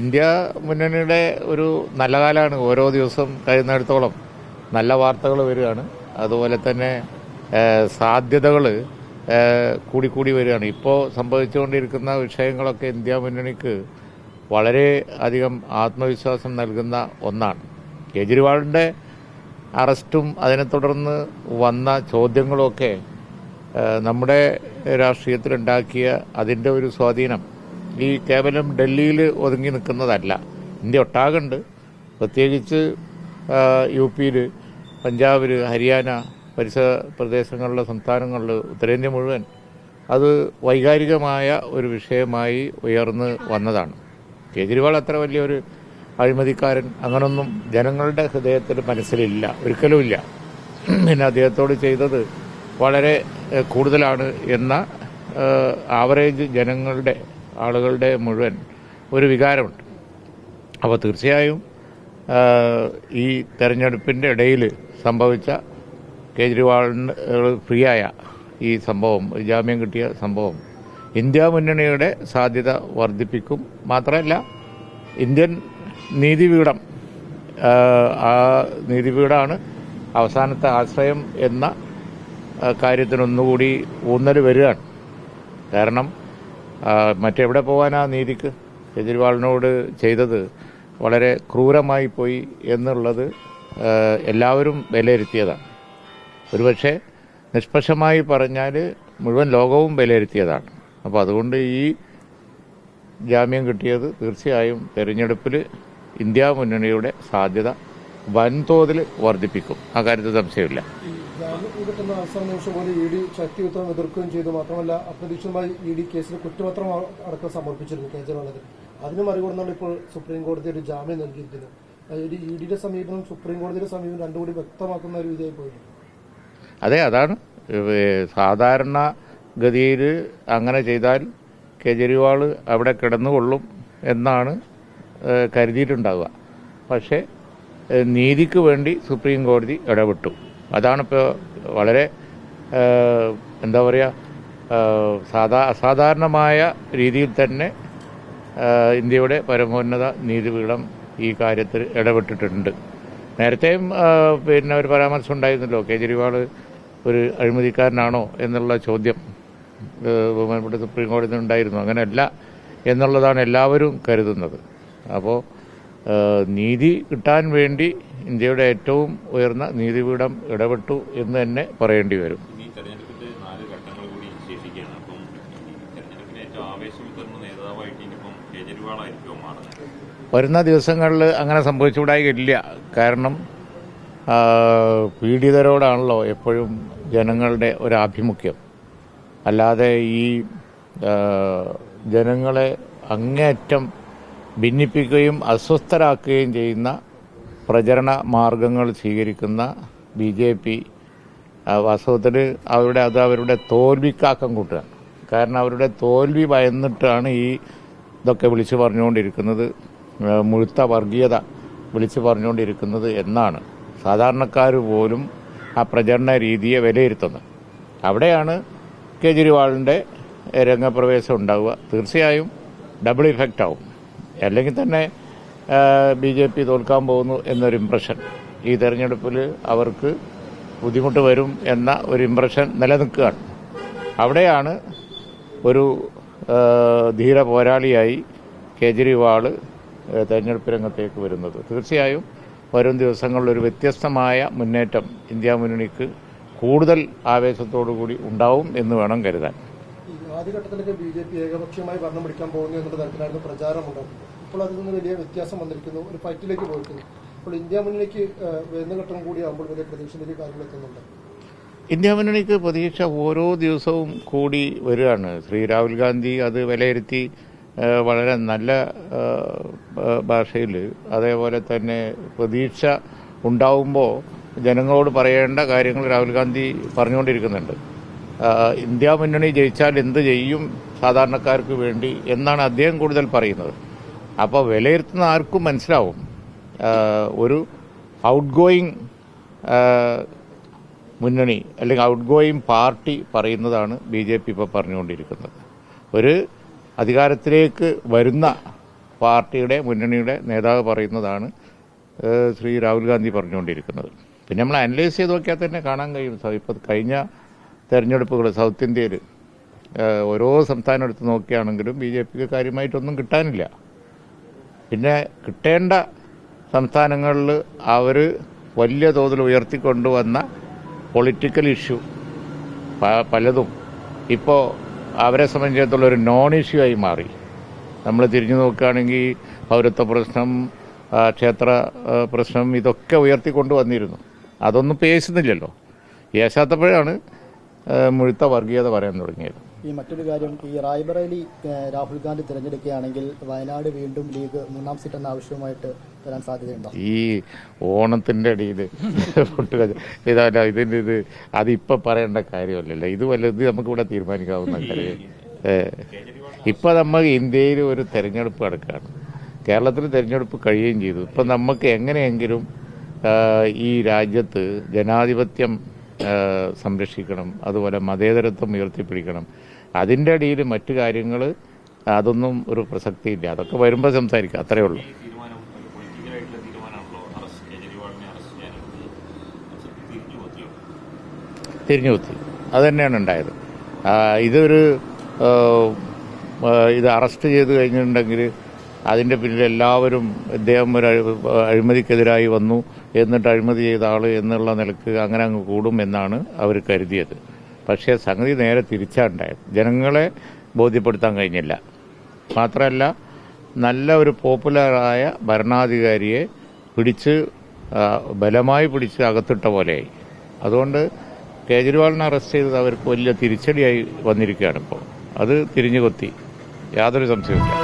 India മുന്നണിയുടെ ഒരു നല്ല കാലമാണ് ഓരോ ദിവസം കഴിയുന്നിടത്തോളം നല്ല വാർത്തകൾ വരികയാണ്. അതുപോലെ തന്നെ സാധ്യതകൾ കൂടിക്കൂടി വരികയാണ്. ഇപ്പോൾ സംഭവിച്ചുകൊണ്ടിരിക്കുന്ന വിഷയങ്ങളൊക്കെ ഇന്ത്യ മുന്നണിക്ക് വളരെ അധികം ആത്മവിശ്വാസം നൽകുന്ന ഒന്നാണ്. കേജ്രിവാളിന്റെ അറസ്റ്റും അതിനെ തുടർന്ന് വന്ന ചോദ്യങ്ങളുമൊക്കെ നമ്മുടെ രാഷ്ട്രീയത്തിലുണ്ടാക്കിയ അതിന്റെ ഒരു സ്വാധീനം ഈ കേവലം ഡൽഹിയിൽ ഒതുങ്ങി നിൽക്കുന്നതല്ല. ഇന്ത്യ ഒട്ടാകുണ്ട്. പ്രത്യേകിച്ച് യു പിയിൽ പഞ്ചാബിൽ ഹരിയാന പരിസര പ്രദേശങ്ങളിലെ സംസ്ഥാനങ്ങളിൽ ഉത്തരേന്ത്യ മുഴുവൻ അത് വൈകാരികമായ ഒരു വിഷയമായി ഉയർന്നു വന്നതാണ്. കേജ്രിവാൾ അത്ര വലിയൊരു അഴിമതിക്കാരൻ അങ്ങനൊന്നും ജനങ്ങളുടെ ഹൃദയത്തിൽ മനസ്സിലില്ല. ഒരിക്കലുമില്ല. പിന്നെ അദ്ദേഹത്തോട് ചെയ്തത് വളരെ കൂടുതലാണ് എന്ന ആവറേജ് ജനങ്ങളുടെ ആളുകളുടെ മുഴുവൻ ഒരു വികാരമുണ്ട്. അപ്പോൾ തീർച്ചയായും ഈ തെരഞ്ഞെടുപ്പിന്റെ ഇടയിൽ സംഭവിച്ച കേജ്രിവാളിന് ഫ്രീ ആയ ഈ സംഭവം ജാമ്യം കിട്ടിയ സംഭവം ഇന്ത്യ മുന്നണിയുടെ സാധ്യത വർദ്ധിപ്പിക്കും മാത്രമല്ല ഇന്ത്യൻ നീതിപീഠം ആ നീതിപീഠമാണ് അവസാനത്തെ ആശ്രയം എന്ന കാര്യത്തിനൊന്നുകൂടി ഊന്നൽ വരികയാണ്. കാരണം മറ്റെവിടെ പോകാനാ നീതിക്ക്? കെജ്രിവാളിനോട് ചെയ്തത് വളരെ ക്രൂരമായി പോയി എന്നുള്ളത് എല്ലാവരും വിലയിരുത്തിയതാണ്. ഒരുപക്ഷെ നിഷ്പക്ഷമായി പറഞ്ഞാൽ മുഴുവൻ ലോകവും വിലയിരുത്തിയതാണ്. അപ്പോൾ അതുകൊണ്ട് ഈ ജാമ്യം കിട്ടിയത് തീർച്ചയായും തെരഞ്ഞെടുപ്പിൽ ഇന്ത്യ മുന്നണിയുടെ സാധ്യത വൻതോതിൽ വർദ്ധിപ്പിക്കും. ആ കാര്യത്തിൽ സംശയമില്ല. ജാമ്യം കിട്ടുന്ന അവസാന നിമിഷം പോലെ ഇ ഡി ശക്തിയുദ്ധം എതിർക്കുകയും ചെയ്തു. മാത്രമല്ല അപ്രതീക്ഷിതമായി ഇ ഡി കേസിൽ കുറ്റപത്രം അടക്കം സമർപ്പിച്ചിരുന്നു കേജ്രിവാളിന് അതിന് മറികടന്നാണ് ഇപ്പോൾ സുപ്രീം കോടതി ഒരു ജാമ്യം നൽകിയിരിക്കുന്നത്. ഒരു ഇ ഡിയുടെ സമീപനം സുപ്രീം കോടതിയുടെ സമീപനം രണ്ടുകൂടി വ്യക്തമാക്കുന്ന ഒരു രീതിയായി പോയി. അതെ അതാണ്. സാധാരണ ഗതിയിൽ അങ്ങനെ ചെയ്താൽ കേജ്രിവാൾ അവിടെ കിടന്നുകൊള്ളും എന്നാണ് കരുതിയിട്ടുണ്ടാവുക. പക്ഷേ നീതിക്ക് വേണ്ടി സുപ്രീം കോടതി ഇടപെട്ടു. അതാണിപ്പോൾ വളരെ എന്താ പറയുക സാധാ അസാധാരണമായ രീതിയിൽ തന്നെ ഇന്ത്യയുടെ പരമോന്നത നീതിപീഠം ഈ കാര്യത്തിൽ ഇടപെട്ടിട്ടുണ്ട്. നേരത്തെയും പിന്നെ ഒരു പരാമർശം ഉണ്ടായിരുന്നല്ലോ കേജ്രിവാൾ ഒരു അഴിമതിക്കാരനാണോ എന്നുള്ള ചോദ്യം ബഹുമാനപ്പെട്ട സുപ്രീം കോടതി ഉണ്ടായിരുന്നു. അങ്ങനെയല്ല എന്നുള്ളതാണ് എല്ലാവരും കരുതുന്നത്. അപ്പോൾ നീതി കിട്ടാൻ വേണ്ടി ഇന്ത്യയുടെ ഏറ്റവും ഉയർന്ന നീതിപീഠം ഇടപെട്ടു എന്ന് തന്നെ പറയേണ്ടി വരും. വരുന്ന ദിവസങ്ങളിൽ അങ്ങനെ സംഭവിച്ചുകൂടായില്ല. കാരണം പീഡിതരോടാണല്ലോ എപ്പോഴും ജനങ്ങളുടെ ഒരു ആഭിമുഖ്യം. അല്ലാതെ ഈ ജനങ്ങളെ അങ്ങേയറ്റം ഭിന്നിപ്പിക്കുകയും അസ്വസ്ഥരാക്കുകയും ചെയ്യുന്ന പ്രചരണ മാർഗങ്ങൾ സ്വീകരിക്കുന്ന ബി ജെ പി വാസ്തവത്തിൽ അവരുടെ അത് അവരുടെ തോൽവിക്കാക്കം കൂട്ടുകയാണ് കാരണം അവരുടെ തോൽവി ഭയന്നിട്ടാണ് ഈ ഇതൊക്കെ വിളിച്ചു പറഞ്ഞുകൊണ്ടിരിക്കുന്നത് മുഴുത്ത വർഗീയത വിളിച്ചു പറഞ്ഞുകൊണ്ടിരിക്കുന്നത് എന്നാണ്. സാധാരണക്കാർ പോലും ആ പ്രചരണ രീതിയെ വിലയിരുത്തുന്നത്. അവിടെയാണ് കേജ്രിവാളിന്റെ രംഗപ്രവേശം ഉണ്ടാവുക. തീർച്ചയായും ഡബിൾ ഇഫക്റ്റ് ആവും. അല്ലെങ്കിൽ തന്നെ ബി ജെ പി തോൽക്കാൻ പോകുന്നു എന്നൊരു ഇമ്പ്രഷൻ ഈ തെരഞ്ഞെടുപ്പിൽ അവർക്ക് ബുദ്ധിമുട്ട് വരും എന്ന ഒരു ഇമ്പ്രഷൻ നിലനിൽക്കുകയാണ്. അവിടെയാണ് ഒരു ധീര പോരാളിയായി കേജ്രിവാൾ തെരഞ്ഞെടുപ്പ് രംഗത്തേക്ക് വരുന്നത്. തീർച്ചയായും വരും ദിവസങ്ങളിൽ ഒരു വ്യത്യസ്തമായ മുന്നേറ്റം ഇന്ത്യ മുന്നണിക്ക് കൂടുതൽ ആവേശത്തോടു കൂടി ഉണ്ടാവും എന്ന് വേണം കരുതാൻ. ആദ്യഘട്ടത്തിലൊക്കെ ബി ജെ പി ഏകപക്ഷീയമായി ഭരണം പിടിക്കാൻ പോകുന്നു എന്നുള്ള തരത്തിലായിരുന്നു പ്രചാരണമുണ്ടായിരുന്നത് ഇപ്പോൾ അതിൽ നിന്ന് വലിയ വ്യത്യാസം വന്നിരിക്കുന്നു. ഒരു ഫൈറ്റിലേക്ക് പോയിരിക്കുന്നു അപ്പോൾ ഇന്ത്യ മുന്നണിക്ക് വരുന്ന ഘട്ടം കൂടിയാകുമ്പോൾ വലിയ പ്രതീക്ഷയിലേക്ക് കാര്യങ്ങൾ ഇന്ത്യ മുന്നണിക്ക് പ്രതീക്ഷ ഓരോ ദിവസവും കൂടി വരികയാണ്. ശ്രീ രാഹുൽ ഗാന്ധി അത് വിലയിരുത്തി വളരെ നല്ല ഭാഷയിൽ അതേപോലെ തന്നെ പ്രതീക്ഷ ഉണ്ടാവുമ്പോൾ ജനങ്ങളോട് പറയേണ്ട കാര്യങ്ങൾ രാഹുൽ ഗാന്ധി പറഞ്ഞുകൊണ്ടിരിക്കുന്നുണ്ട്. ഇന്ത്യ മുന്നണി ജയിച്ചാൽ എന്ത് ചെയ്യും സാധാരണക്കാർക്ക് വേണ്ടി എന്നാണ് അദ്ദേഹം കൂടുതൽ പറയുന്നത്. അപ്പോൾ വിലയിരുത്തുന്ന ആർക്കും മനസ്സിലാവും. ഒരു ഔട്ട് ഗോയിങ് മുന്നണി അല്ലെങ്കിൽ ഔട്ട് ഗോയിങ് പാർട്ടി പറയുന്നതാണ് ബി ജെ പി ഇപ്പോൾ പറഞ്ഞുകൊണ്ടിരിക്കുന്നത്. ഒരു അധികാരത്തിലേക്ക് വരുന്ന പാർട്ടിയുടെ മുന്നണിയുടെ നേതാവ് പറയുന്നതാണ് ശ്രീ രാഹുൽ ഗാന്ധി പറഞ്ഞുകൊണ്ടിരിക്കുന്നത്. പിന്നെ നമ്മൾ അനലൈസ് ചെയ്ത് നോക്കിയാൽ തന്നെ കാണാൻ കഴിയും. ഇപ്പോൾ കഴിഞ്ഞ തെരഞ്ഞെടുപ്പുകൾ സൗത്ത് ഇന്ത്യയിൽ ഓരോ സംസ്ഥാനം എടുത്ത് നോക്കുകയാണെങ്കിലും ബി ജെ പിക്ക് കാര്യമായിട്ടൊന്നും കിട്ടാനില്ല. പിന്നെ കിട്ടേണ്ട സംസ്ഥാനങ്ങളിൽ അവർ വലിയ തോതിൽ ഉയർത്തിക്കൊണ്ടുവന്ന പൊളിറ്റിക്കൽ ഇഷ്യൂ പലതും. ഇപ്പോൾ അവരെ സംബന്ധിച്ചിടത്തോളം ഒരു നോൺ ഇഷ്യൂ ആയി മാറി. നമ്മൾ തിരിഞ്ഞു നോക്കുകയാണെങ്കിൽ പൗരത്വ പ്രശ്നം ക്ഷേത്ര പ്രശ്നം ഇതൊക്കെ ഉയർത്തിക്കൊണ്ട് വന്നിരുന്നു അതൊന്നും പേശുന്നില്ലല്ലോ. പേശാത്തപ്പോഴാണ് മുഴുത്ത വർഗീയത പറയാൻ തുടങ്ങിയത്. ഈ മറ്റൊരു കാര്യം ഈ റായ്ബറേലി രാഹുൽ ഗാന്ധി തിരഞ്ഞെടുക്കുകയാണെങ്കിൽ വയനാട് വീണ്ടും ലീഗ് മൂന്നാം സീറ്റ് എന്ന ആവശ്യവുമായിട്ട് വരാൻ സാധ്യതയുണ്ടോ? ഈ ഓണത്തിന്റെ ഇടയിൽ ഇതല്ല ഇതിന്റെ ഇത് അതിപ്പോ പറയേണ്ട കാര്യമല്ലല്ലോ. ഇത് വല്ലത് നമുക്ക് ഇവിടെ തീരുമാനിക്കാവുന്ന കാര്യം. ഇപ്പൊ നമ്മൾ ഇന്ത്യയിൽ ഒരു തെരഞ്ഞെടുപ്പ് നടക്കുകയാണ്. കേരളത്തിൽ തെരഞ്ഞെടുപ്പ് കഴിയുകയും ചെയ്തു. ഇപ്പൊ നമുക്ക് എങ്ങനെയെങ്കിലും ഈ രാജ്യത്ത് ജനാധിപത്യം സംരക്ഷിക്കണം. അതുപോലെ മതേതരത്വം ഉയർത്തിപ്പിടിക്കണം. അതിന്റെ അടിയിൽ മറ്റു കാര്യങ്ങൾ അതൊന്നും ഒരു പ്രസക്തിയില്ല. അതൊക്കെ വരുമ്പോൾ സംസാരിക്കാം. അത്രയേ ഉള്ളൂ. തിരിഞ്ഞു കുത്തി. അത് തന്നെയാണ് ഉണ്ടായത്. ഇതൊരു ഇത് അറസ്റ്റ് ചെയ്ത് കഴിഞ്ഞിട്ടുണ്ടെങ്കിൽ അതിന്റെ പിന്നിൽ എല്ലാവരും ഇദ്ദേഹം ഒരു അഴിമതിക്കെതിരായി വന്നു. എന്നിട്ട് അഴിമതി ചെയ്ത ആൾ എന്നുള്ള നിലയ്ക്ക് അങ്ങനെ അങ്ങ് കൂടും എന്നാണ് അവർ കരുതിയത്. പക്ഷേ സംഗതി നേരെ തിരിച്ചാണ്ടായത് ജനങ്ങളെ ബോധ്യപ്പെടുത്താൻ കഴിഞ്ഞില്ല. മാത്രമല്ല നല്ല ഒരു പോപ്പുലറായ ഭരണാധികാരിയെ പിടിച്ച് ബലമായി പിടിച്ച് അകത്തിട്ട പോലെയായി. അതുകൊണ്ട് കേജ്രിവാളിനെ അറസ്റ്റ് ചെയ്തത് അവർക്ക് വലിയ തിരിച്ചടിയായി വന്നിരിക്കുകയാണ് ഇപ്പോൾ. അത് തിരിഞ്ഞു കൊത്തി യാതൊരു സംശയവുമില്ല.